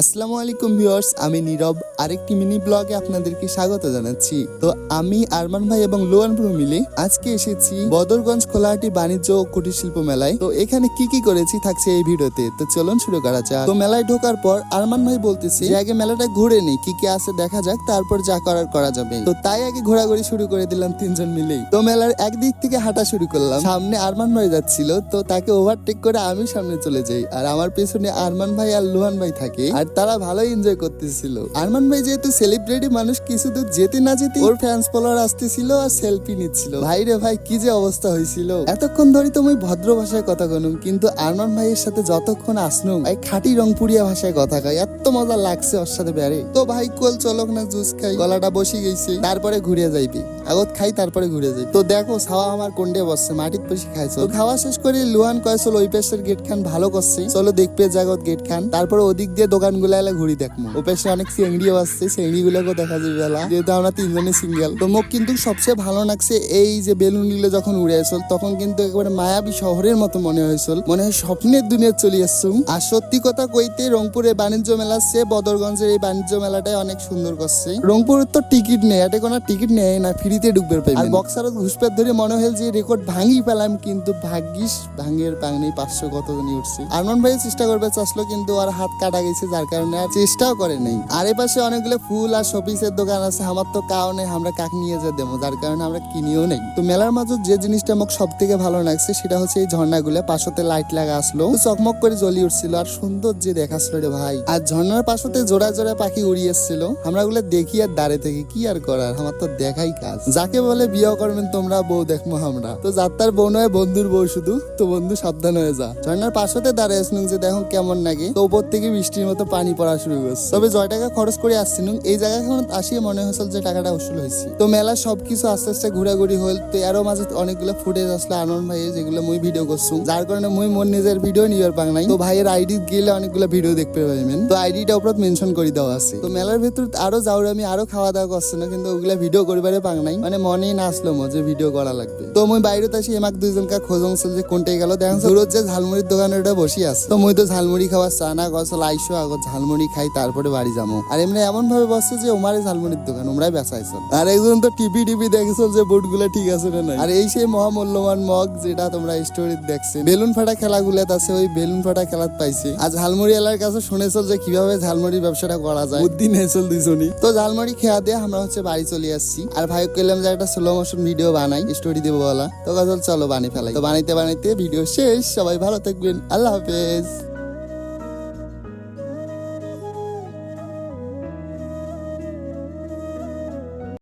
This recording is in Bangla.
আসসালামু আলাইকুম ভিউয়ার্স, আমি নীরব। আরেকটি মিনি ব্লগে আপনাদেরকে স্বাগত জানাচ্ছি। তো আমি আরমান ভাই এবং লোয়ান প্রো মিলে আজকে এসেছি বদরগঞ্জ খোলাহাটি বাণিজ্য ও কুটির শিল্প মেলায়। তো এখানে কি কি করেছি থাকছে এই ভিডিওতে, তো চলুন শুরু করা যাক। তো মেলায় ঢোকার পর আরমান ভাই বলতেছে আগে মেলাটা ঘুরে নেই, কি কি আছে দেখা যাক, তারপর যা করার করা যাবে। তো তাই আগে ঘোরাঘুরি শুরু করে দিলাম তিনজন মিলেই তো মেলার একদিক থেকে হাঁটা শুরু করলাম। সামনে আরমান ভাই যাচ্ছিল, তো তাকে ওভারটেক করে আমি সামনে চলে যাই। আর আমার পেছনে আরমান ভাই আর লোহান ভাই থাকে। আর তারা ভালো এনজয় করতেছিল। আরমান ভাই যেহেতু সেলিব্রিটি মানুষ, কিছু দূর যেতে না যেতে ওর ফ্যান্স ফলোয়ার আসতেছিল আর সেলফি নিচ্ছিল। ভাই রে ভাই, কি যে অবস্থা হয়েছিল। এতক্ষণ ধরে তো আমি ভদ্র ভাষায় কথা কনুম কিন্তু আরমান ভাইয়ের সাথে যতক্ষণ আসনুম, এই খাঁটি রংপুরিয়া ভাষায় কথা কয়, এত মজা লাগছে ওর সাথে বেড়ে তো ভাই, কোল চলক না, জুস খাই, গলাটা বসে গেছে, তারপরে ঘুরে যাইবি। আগত খাই, তারপরে ঘুরে যাই তো দেখো, ছাওয়া আমার কোন্ডে বসছে, মাটির বসে খাইছো। খাওয়া শেষ করে লুহান কয়েছিল ওই পেশের গেট খান ভালো করছে, চলো দেখবে জাগত গেট খান। তারপরে ওদিক দিয়ে দোকান ঘুরি দেখব অনেক দেখা যাবে যেহেতু আমরা তিনজনে সিঙ্গেল। তো কিন্তু সবচেয়ে ভালো লাগছে এই যে বেলুন যখন উড়ে আসল, তখন কিন্তু মায়াবী শহরের মতো মনে হয়েছিল। মনে হয় স্বপ্নের দুনিয়া চলে আর সত্যি কথা কইতে, রংপুরে বাণিজ্য মেলা সে বদরগঞ্জের এই বাণিজ্য মেলাটাই অনেক সুন্দর করছে। রংপুরের তো টিকিট নেই এটা কোনো টিকিট নেই না, ফ্রিতে ঢুকবে আর বক্সারত ঘুষপেট ধরে মনে হল যে রেকর্ড ভাঙি পেলাম, কিন্তু ভাগ্যিস ভাঙের পাংনি পাঁচশো কত উঠছে। আরমান ভাই চেষ্টা করবে, চাষলো, কিন্তু আর হাত কাটা গেছে, যার কারণে আর চেষ্টাও করে নেই। আর এ পাশে অনেকগুলো ফুল আর শপিসের দোকান আছে, আমার তো কারণে আমরা কাক নিয়ে যা দেবো, যার কারণে আমরা কিনিও নেই। তো মেলার মাঝে যে জিনিসটা আমাকে সব থেকে ভালো লাগছে, সেটা হচ্ছে এই ঝর্ণাগুলো, পাশতে লাইট লাগা আসলো। চকমক করে জ্বলি উঠছিল, আর সুন্দর যে দেখাচ্ছিল রে ভাই। আর ঝর্ণার পাশতে জোড়া জোড়া পাখি উড়িয়ে এসছিল, আমরা গুলো দেখি আর দাঁড়ে থেকে, কি আর করার, আমার তো দেখাই কাজ। যাকে বলে বিয়ে করবেন, তোমরা বউ দেখব আমরা। তো যাত্রার বউ নয়, বন্ধুর বউ শুধু, তো বন্ধু সাবধান হয়ে যা। ঝর্ণার পাশতে দাঁড়িয়ে যে দেখো কেমন লাগে। তো উপর থেকে বৃষ্টির মতো পানি পড়া শুরু করছে। তবে জয় টাকা খরচ করে আসছিনুম এই জায়গায় এখন আসিয়ে মনে হয়েছিল যে টাকাটা উসুল হয়েছে। তো মেলা সবকিছু আস্তে আস্তে ঘোরাঘুরি হল, তো এরও মাঝে অনেকগুলো ফুটেজ আসলে আনন্দ ভাই যেগুলো মুই ভিডিও করছু। যার কারণে মুই মোর নিজের ভিডিও নিবার পাং নাই তো ভাইয়ের আইডি গেলে অনেকগুলো ভিডিও দেখতে পাইবেন। তো আইডিটা উপর মেনশন করে দেওয়া আছে। তো মেলার ভেতর আরও যাওয়ার আমি আরও খাওয়া দাওয়া করছি না, কিন্তু ওগুলা ভিডিও করিবারে পাং নাই মানে মনেই না আসলো মো যে ভিডিও করা লাগবে। তো মুই বাইরে আসি, এমাক দুইজনকে খোঁজং যে কোনটাই গেল। দেখেন যে ঝালমুড়ির দোকানে ওটা বসে আছে। তো মুই তো ঝালমুড়ি খাওয়ার চা না গছল আইসো আগত। ঝালমুড়ি খাই তারপরে বাড়ি যাব। আর এমনি এমন ভাবে বসছে যে ওমারে ঝালমুড়ির দোকান ওমরাই বেসাইছ আর একজন তো টিপি টিপি দেখেছিল যে গুলা ঠিক আছে না আর এই সেই মহামূল্যবান মগ যেটা তোমরা স্টোরি দেখছে। বেলুন ফাটা খেলাগুলাত আছে ওই বেলুন ফাটা খেলাত পাইছে। আর ঝালমুড়ি এলার কাছে শুনেছিল যে কীভাবে ঝালমুড়ির ব্যবসাটা করা যায়? বুদ্ধি নেছিল দুজনই তো ঝালমুড়ি খেয়া দিয়ে আমরা হচ্ছে বাড়ি চলে আসছি। আর ভাই কইলাম যে একটা স্লো মোশন ভিডিও বানাই স্টোরি দেবো বলা। তো কাজল চলো বানিয়ে ফেলাই। তো বানাইতে বানাইতে ভিডিও শেষ। সবাই ভালো থাকবেন। আল্লাহ হাফেজ।